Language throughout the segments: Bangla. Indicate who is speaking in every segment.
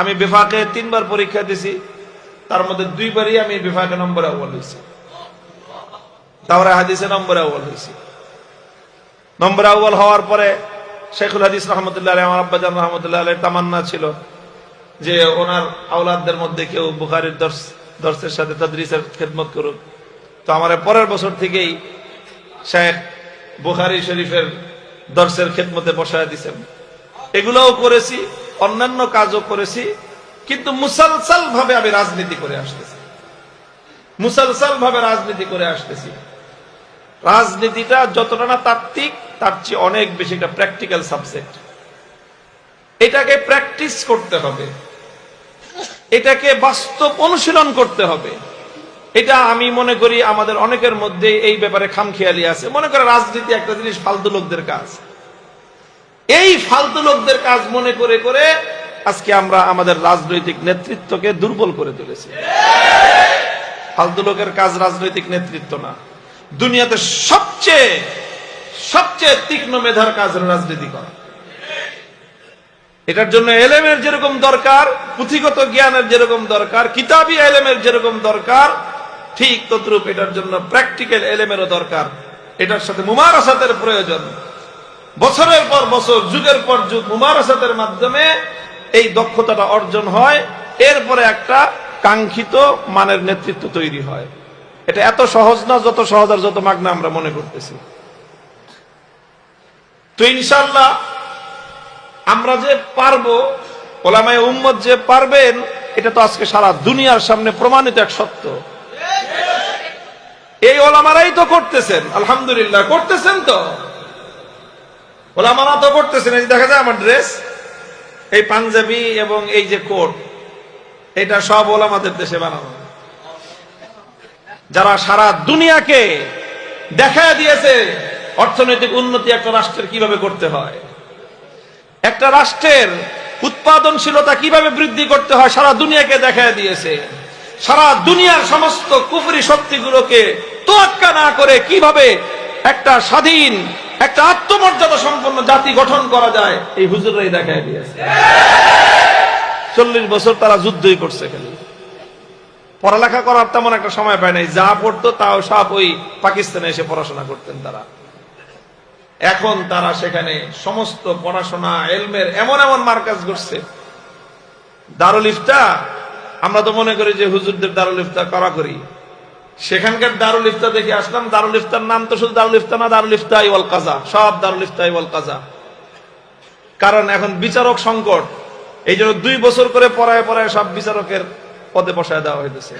Speaker 1: আমি বিভাগে তিনবার পরীক্ষা দিছি, তার মধ্যে দুইবারই আমি বিভাগে নম্বর আউ্বাল হয়েছি তারপরে হাদিসে নম্বর আউ্বাল হয়েছি নম্বর আউ্বাল হওয়ার পরে শেখুল হাদিস রহমতুল্লাহ আমার আব্বাজান রহমতুল্লাহ আলের তামান্না ছিল যে ওনার আওলাদদের মধ্যে কেউ বুখারির দর্শ, দর্শের সাথে তদ্রিসের খেদমত করুক। তো আমার পরের বছর থেকেই শেখ বুখারি শরীফের দর্শের খেদমতে বসায় দিছেন। এগুলোও করেছি অন্যান্য কাজও করেছি, কিন্তু মুসালসাল ভাবে আমি রাজনীতি করে আসতেছি। মুসালসাল ভাবে রাজনীতি করে আসতেছি। রাজনীতিটা যতটা না তাত্ত্বিক, তার চেয়ে অনেক বেশি একটা প্র্যাকটিক্যাল সাবজেক্ট এটাকে প্র্যাকটিস করতে হবে। এটাকে বাস্তব অনুশীলন করতে হবে। এটা আমি মনে করি আমাদের অনেকের মধ্যে এই ব্যাপারে খামখেয়ালি আছে। মনে করে রাজনীতি একটা জিনিস ফালতু লোকদের কাজ। এই ফালতু লোকদের কাজ মনে করে করে আজকে আমরা আমাদের রাজনৈতিক নেতৃত্বকে দুর্বল করে তুলেছি। ফালতু লোকের কাজ রাজনৈতিক নেতৃত্ব না। দুনিয়াতে সবচেয়ে সবচেয়ে তীক্ষ্ণ মেধার কাজ রাজনীতি করা। এটার জন্য এলেমের যেরকম দরকার, পুঁথিগত জ্ঞানের যেরকম দরকার, কিতাবি এলেমের যেরকম দরকার, ঠিক তদ্রুপ এটার জন্য প্র্যাকটিক্যাল এলেমেরও দরকার। এটার সাথে মুমারাসাতের প্রয়োজন। বছরের পর বছর, যুগের পর যুগ মুমারাসাতের মাধ্যমে এই দক্ষতাটা অর্জন হয়। এরপরে একটা কাঙ্ক্ষিত মানের নেতৃত্ব তৈরি হয়। এটা এত সহজ না, যত সহজ আর যত মাগনা আমরা মনে করতেছি। তো ইনশাল্লাহ আমরা যে পারব, ওলামায় উম্মত যে পারবেন, এটা তো আজকে সারা দুনিয়ার সামনে প্রমাণিত এক সত্য। এই ওলামারাই তো করতেছেন, আলহামদুলিল্লাহ, করতেছেন তো। ওলামারা তো করতেছেন এই যে দেখা যায় আমার ড্রেস এই পাঞ্জাবি এবং এই যে কোট, এটা সব ওলামাদের দেশে বানানো। যারা সারা দুনিয়াকে দেখা দিয়েছে, অর্থনৈতিক উন্নতি একটা রাষ্ট্রের কীভাবে করতে হয়? একটা রাষ্ট্রের উৎপাদনশীলতা কীভাবে বৃদ্ধি করতে হয়, সারা দুনিয়াকে দেখা দিয়েছে। সারা দুনিয়ার সমস্ত কুফরি শক্তিগুলোকে তোয়াক্কা না করে কীভাবে একটা স্বাধীন একটা আত্মমর্যাদা সম্পন্ন জাতি গঠন করা যায়, এই হুজুরাই দেখায় দিয়েছে। চল্লিশ বছর তারা যুদ্ধই করছে খালি। পড়ালেখা করার তেমন একটা সময় পায় নাই, যা পড়তো তাও সব ওই পাকিস্তানে এসে পড়াশোনা করতেন তারা। এখন তারা সেখানে সমস্ত পড়াশোনা, এলমের এমন এমন মার্কাজ করছে দারুল ইফতা আমরা তো মনে করি যে হুজুরদের দারুল ইফতা করা করি। সেখানকার দারুল ইফতা দেখে আসলাম। দারুল ইফতার নাম তো শুধু দারুল ইফতা না, দারুল ইফতা ওয়াল কাজা। সব দারুল ইফতা ওয়াল কাজা। কারণ এখন বিচারক সংকট। এই জন্য দুই বছর করে পড়ায় পড়ায় সব বিচারকের পদে বসায় দেওয়া হইতেছে।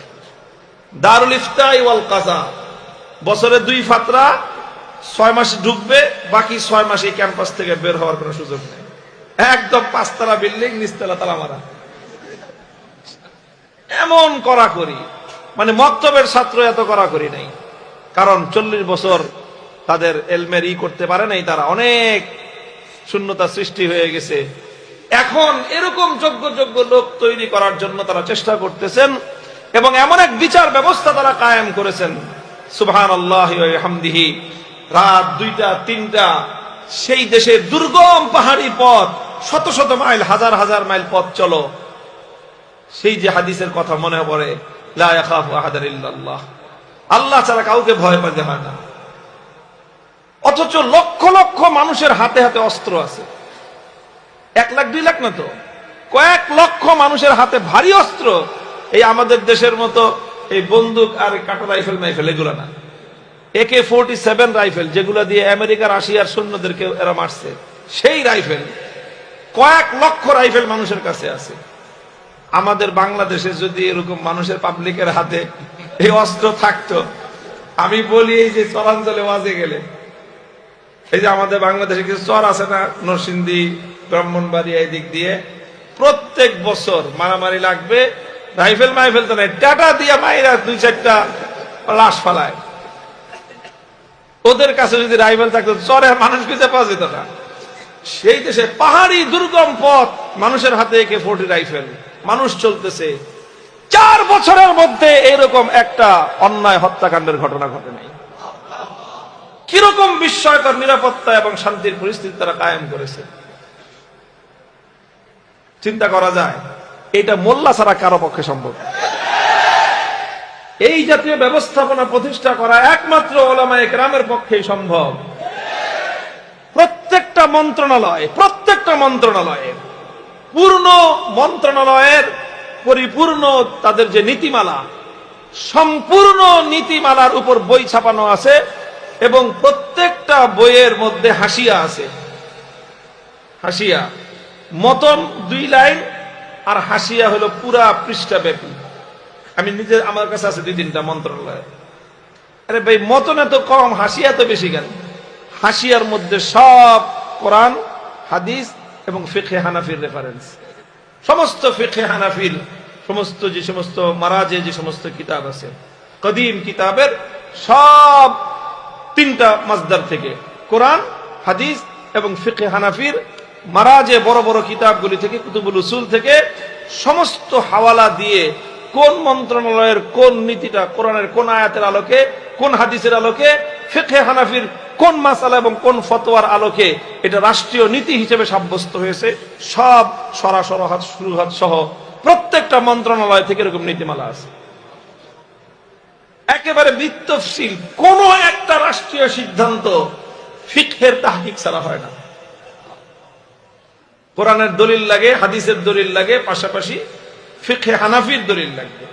Speaker 1: দারুল ইফতা ওয়াল কাজা। বছরে দুই ফাতরা, ছয় মাসে ঢুকবে, বাকি ছয় মাসে ক্যাম্পাস থেকে বের হওয়ার কোনো সুযোগ নেই। একদম পাঁচতলা বিল্ডিং, নিচতলা তালা মারা। এমন করা করি মানে মক্তবের ছাত্র এত করা করি নাই। কারণ চল্লিশ বছর তাদের এলমের ই করতে পারে নাই, তারা অনেক শূন্যতা সৃষ্টি হয়ে গেছে। এখন এরকম যোগ্য যোগ্য লোক তৈরি করার জন্য তারা চেষ্টা করতেছেন এবং এমন এক বিচার ব্যবস্থা তারা কায়েম করেছেন। সুবহান আল্লাহ হামদিহি রাত দুইটা, তিনটা, সেই দেশের দুর্গম পাহাড়ি পথ, শত শত মাইল, হাজার হাজার মাইল পথ চলো। সেই যে হাদিসের কথা মনে পড়ে আল্লাহ ছাড়া কাউকে ভয় পাতে হয় না। অথচ লক্ষ লক্ষ মানুষের হাতে হাতে অস্ত্র আছে। এক লাখ, দুই লাখ না তো? কয়েক লক্ষ মানুষের হাতে ভারী অস্ত্র। এই আমাদের দেশের মতো এই বন্দুক আর কাটা রাইফেল মাইফেল এগুলো না। একে ফোরটি সেভেন রাইফেল, যেগুলো দিয়ে আমেরিকার রাশিয়ার সৈন্যদেরকে এরা মারছে, সেই রাইফেল। কয়েক লক্ষ রাইফেল মানুষের কাছে আছে। আমাদের বাংলাদেশে যদি এরকম মানুষের পাবলিকের হাতে এই অস্ত্র থাকতো, আমি বলি এই যে চরাঞ্চলে ওয়াজে গেলে, এই যে আমাদের বাংলাদেশে কিছু চর আছে না, নরসিংদী ব্রাহ্মণবাড়ি এই দিক দিয়ে, প্রত্যেক বছর মারামারি লাগবে, রাইফেল মাইফেল তো নাই, টাটা দিয়ে মাইরা দুই চারটা লাশ ফালায়। ওদের কাছে যদি রাইফেল থাকতো চরে মানুষ খুঁজে পাওয়া যেত না। সেই দেশে পাহাড়ি দুর্গম পথ মানুষের হাতে একে ফোর্টি রাইফেল। মানুষ চলতেছে। চার বছরের মধ্যে এরকম একটা অন্যায় হত্যাকাণ্ডের ঘটনা ঘটে নাই। কীরকম বিস্ময়কর নিরাপত্তা এবং শান্তির পরিস্থিতি তারা কায়েম করেছে। চিন্তা করা যায়, এটা মোল্লা ছাড়া কারও পক্ষে সম্ভব এই জাতীয় ব্যবস্থাপনা প্রতিষ্ঠা করা একমাত্র ওলামা একরামের পক্ষেই সম্ভব। প্রত্যেকটা মন্ত্রণালয়, প্রত্যেকটা মন্ত্রণালয়ে পূর্ণ মন্ত্রণালয়ের পরিপূর্ণ তাদের যে নীতিমালা, সম্পূর্ণ নীতিমালার উপর বই ছাপানো আছে এবং প্রত্যেকটা বইয়ের মধ্যে হাসিয়া আছে। হাসিয়া। মতন দুই লাইন আর হাসিয়া হলো পুরা পৃষ্ঠা ব্যাপী আমি নিজে আমার কাছে আছে দুই তিনটা মন্ত্রণালয়। আরে ভাই, মতন এত কম, হাসিয়া তো বেশি কেন? হাসিয়ার মধ্যে সব কোরআন, হাদিস এবং ফিখে হানাফির রেফারেন্স সমস্ত ফিখে হানাফির, সমস্ত যে সমস্ত মারাজে যে সমস্ত কিতাব আছে, কদিম কিতাবের সব তিনটা মাজদার থেকে, কোরআন, হাদিস এবং ফিখে হানাফির মারাজে বড় বড় কিতাবগুলি থেকে, কুতুবুল উসুল থেকে সমস্ত হাওয়ালা দিয়ে কোন মন্ত্রণালয়ের কোন নীতিটা, কোরআনের কোন আয়াতের আলোকে, কোন হাদিসের আলোকে ফিখে হানাফির কোন মাসালা এবং কোন ফতোয়ার আলোকে এটা রাষ্ট্রীয় নীতি হিসেবে সাব্যস্ত হয়েছে, সব সরাসর হাত, শুরু হাত সহ প্রত্যেকটা মন্ত্রণালয় থেকে এরকম নীতিমালা আছে। একেবারে বৃত্তশীল কোন একটা রাষ্ট্রীয় সিদ্ধান্ত ফিকহের তাহকিক ছাড়া হয় না। কোরআনের দলিল লাগে, হাদিসের দলিল লাগে, পাশাপাশি ফিখে হানাফির দলিল লাগবে।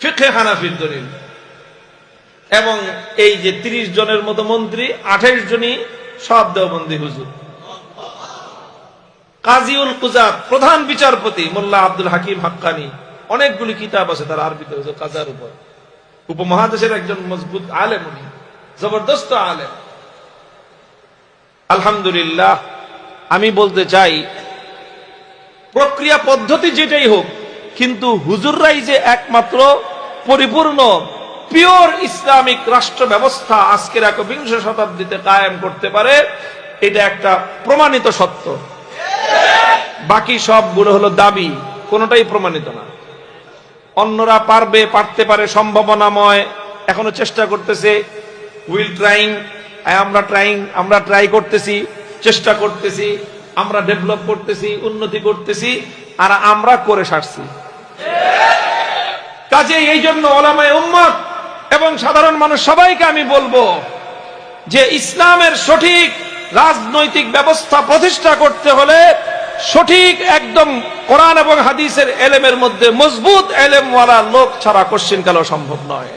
Speaker 1: ফিখে হানাফির দলিল। এবং এই যে তিরিশ জনের মতো মন্ত্রী, আঠাইশ জনই সব দেওবন্দি হুজুর। কাজীউল কুজাত প্রধান বিচারপতি মোল্লা আব্দুল হাকিম হাক্কানি, অনেকগুলি কিতাব আছে তার হুজুর, কাজার উপর। উপমহাদেশের একজন মজবুত আলেম উনি, জবরদস্ত আলেম। আলহামদুলিল্লাহ, আমি বলতে চাই, প্রক্রিয়া পদ্ধতি যেটাই হোক, কিন্তু হুজুররাই যে একমাত্র পরিপূর্ণ পিওর ইসলামিক রাষ্ট্র ব্যবস্থা আজকের একবিংশ শতাব্দীতে কায়েম করতে পারে, এটা একটা প্রমাণিত সত্য। বাকি সবগুলো হলো দাবি, কোনোটাই প্রমাণিত না। অন্যরা পারবে, পারতে পারে সম্ভাবনাময়, এখনও চেষ্টা করতেছে উইল ট্রাইং আমরা ট্রাইং আমরা ট্রাই করতেছি, চেষ্টা করতেছি, আমরা ডেভেলপ করতেছি, উন্নতি করতেছি, আর আমরা করে সারছি। কাজে এই জন্য ওলামায় উম্মত এবং সাধারণ মানুষ সবাইকে আমি বলব যে ইসলামের সঠিক রাজনৈতিক ব্যবস্থা প্রতিষ্ঠা করতে হলে সঠিক একদম কোরআন এবং হাদিসের এলেমের মধ্যে মজবুত এলেমওয়ালা লোক ছাড়া কোশ্চিন কালো সম্ভব নয়।